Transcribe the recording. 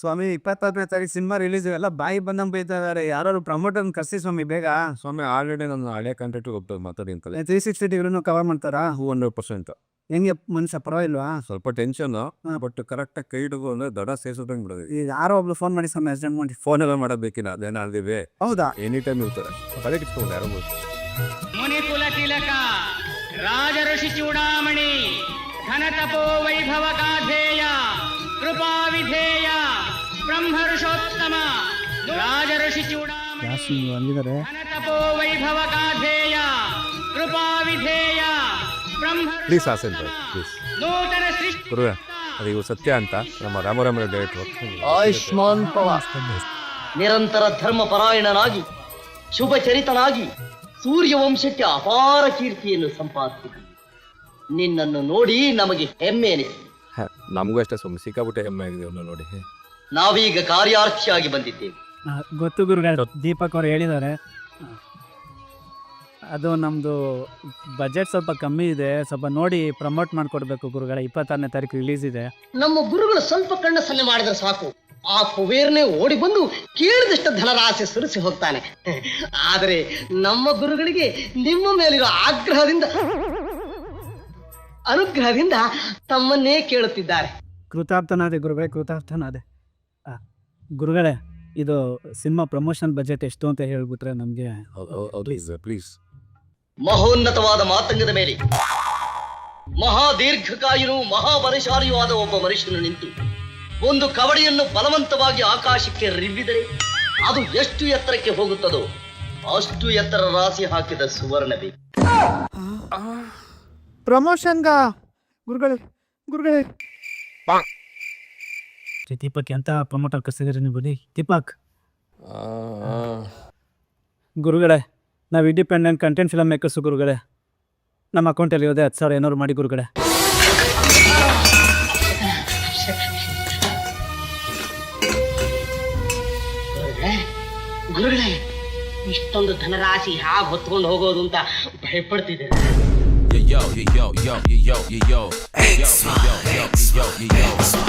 ಸ್ವಾಮಿ ಇಪ್ಪತ್ತಾರನೇ ತಾರೀಕು cinema release ಎಲ್ಲ ಬಾಯಿ ಬಂದಂಗೆ ಬೈತಾ ಇದಾರೆ ಯಾರು ಪ್ರಮೋಟರ್ ಕರ್ಸಿ ಸ್ವಾಮಿ ಬೇಗ. ಸ್ವಾಮಿ ಆಲ್ರೆಡಿ ನನ್ನ ಹಳೆ ಕಾಂಟ್ರಾಕ್ಟ್ ಹೋಗ್ತದೆ ಮಾತಾಡಿನ ಕಲೆ ತ್ರೀ ಸಿಕ್ಸ್ಟಿ ಡಿಗ್ರಿನೂ ಕವರ್ ಮಾಡ್ತಾರಾ? ಟೂ ಹಂಡ್ರೆಡ್ ಪರ್ಸೆಂಟ್ ಹೆಂಗೆ ಮನುಷ್ಯ ಪರವಾಗಿಲ್ವಾ? ಸ್ವಲ್ಪ ಟೆನ್ಷನ್ ಹಾ. ಬಟ್ ಕರೆಕ್ಟಾಗಿ ಕೈ ಹಿಡಿದು ಅಂದ್ರೆ ದಡ ಸೇರ್ಸೋದಂಗೆ ಬಿಡೋದು. ಈಗ ಯಾರೋ ಒಬ್ರು ಫೋನ್ ಮಾಡಿ ಸ್ವಾಮಿ ಅರ್ಜೆಂಟ್ ಮಾಡಿ. ಫೋನ್ ಎಲ್ಲ ಮಾಡಬೇಕಿಲ್ಲ ಅದೇನ ಅಲ್ಲಿವೆ ಹೌದಾ? ಎನಿ ಟೈಮ್ ಇರ್ತಾರೆ. ತಲೆ ಕಿಟ್ಕೊಂಡು ಯಾರೋ. ಮುನಿಕುಲ ತಿಲಕ ರಾಜಋಷಿ ಚೂಡಾಮಣಿ ಘನತಪೋ ವೈಭವ ಕಾಧೇಯ ಕೃಪಾ ಬ್ರಹ್ಮರ್ಷೋತ್ತಮ ರಾಜಋಷಿ ಚೂಡಾಮಣಿ ತಪೋ ವೈಭವ ಕಾಧೇಯ ಕೃಪಾ ವಿಧೇಯ ಪ್ಲೀಸ್ ಪ್ಲೀಸ್ ನೂತನ ಸೃಷ್ಟಿ ಗುರುವೆ ಅದು ಇವು ಸತ್ಯ ಅಂತ ನಮ್ಮ ರಾಮರಾಮರ ಡೈರೆಕ್ಟರ್ ಆಯುಷ್ಮಾನ್ ಭವ ನಿರಂತರ ಧರ್ಮ ಪರಾಯಣನಾಗಿ ಶುಭ ಚರಿತನಾಗಿ ಸೂರ್ಯವಂಶಕ್ಕೆ ಅಪಾರ ಕೀರ್ತಿಯನ್ನು ಸಂಪಾದಿಸಿದ ನಿನ್ನನ್ನು ನೋಡಿ ನಮಗೆ ಹೆಮ್ಮೆ ಅನಿಸಿದೆ ನಮಗೂ ಅಷ್ಟೇ ಸುಮ್ಮನೆ ಸಿಕ್ಕಾಬಿಟ್ಟೆ ಹೆಮ್ಮೆ ಆಗಿದೆ ನೋಡಿ. ನಾವೀಗ ಕಾರ್ಯಾರ್ಥಿಯಾಗಿ ಬಂದಿದ್ದೇವೆ. ಆ, ಗೊತ್ತು ಗುರುಗಳೇ ದೀಪಕ್ ಅವ್ರು ಹೇಳಿದ್ದಾರೆ. ಅದು ನಮ್ಮದು ಬಜೆಟ್ ಸ್ವಲ್ಪ ಕಮ್ಮಿ ಇದೆ. ಸ್ವಲ್ಪ ನೋಡಿ ಪ್ರಮೋಟ್ ಮಾಡಿಕೊಡ್ಬೇಕು ಗುರುಗಳ ಇಪ್ಪತ್ತಾರನೇ ತಾರೀಕು ರಿಲೀಸ್ ಇದೆ. ನಮ್ಮ ಗುರುಗಳು ಸ್ವಲ್ಪ ಕಣ್ಣ ಸನ್ನೆ ಮಾಡಿದ್ರೆ ಸಾಕು. ಆ ಕುಬೇರನೇ ಓಡಿ ಬಂದು ಕೇಳಿದಷ್ಟು ಧನರಾಶಿ ಸುರಿಸಿ ಹೋಗ್ತಾನೆ. ಆದರೆ ನಮ್ಮ ಗುರುಗಳಿಗೆ ನಿಮ್ಮ ಮೇಲಿರೋ ಆಗ್ರಹದಿಂದ ಅನುಗ್ರಹದಿಂದ ತಮ್ಮನ್ನೇ ಕೇಳುತ್ತಿದ್ದಾರೆ. ಕೃತಾರ್ಥನಾದೆ ಗುರುಗಳೇ ಕೃತಾರ್ಥನಾದೆ. ಗುರುಗಳೇ ಇದು ಸಿನಿಮಾ ಪ್ರಮೋಷನ್ ಬಜೆಟ್ ಎಷ್ಟು ಅಂತ ಹೇಳ್ಬಿಟ್ರೆ ನಮಗೆ ಪ್ಲೀಸ್ ಮಹೋನ್ನತವಾದ ಮಾತಂಗದ ಮೇಲೆ ಮಹಾ ದೀರ್ಘಕಾಯನು ಮಹಾಬಲಶಾಲಿಯೂ ಆದ ಒಬ್ಬ ಮನುಷ್ಯನು ನಿಂತು ಒಂದು ಕವಡಿಯನ್ನು ಬಲವಂತವಾಗಿ ಆಕಾಶಕ್ಕೆ ರಿವ್ವಿದರೆ ಅದು ಎಷ್ಟು ಎತ್ತರಕ್ಕೆ ಹೋಗುತ್ತದೋ ಅಷ್ಟು ಎತ್ತರ ರಾಶಿ ಹಾಕಿದ ಸುವರ್ಣ ಬೇಕು. ಪ್ರಮೋಷನ್ಗ ಗುರುಗಳೇ ಗುರುಗಳೇ. ದೀಪಕ್ ಎಂತ ಪ್ರಮೋಟ್ ಕಸಿದ್ರಿ ನೀವು ಬನ್ನಿ ದೀಪಕ್ ಗುರುಗಳೇ ನಾವು ಇಂಡಿಪೆಂಡೆಂಟ್ ಕಂಟೆಂಟ್ ಫಿಲಮ್ ಮೇಕರ್ಸು ಗುರುಗಳೇ ನಮ್ಮ ಅಕೌಂಟಲ್ಲಿ ಇರೋದೇ ಹತ್ತು ಸಾವಿರ ಏನಾದ್ರು ಮಾಡಿ ಗುರುಗಳೇ ಗುರುಗಳೇ ಇಷ್ಟೊಂದು ಧನರಾಶಿ ಹಾಗೆ ಹೊತ್ಕೊಂಡು ಹೋಗೋದು ಅಂತ ಭಯಪಡ್ತಿದ್ದೆ yo, yo, yo, yo, yo, yo, yo, yo, yo, yo, yo, yo, yo, yo,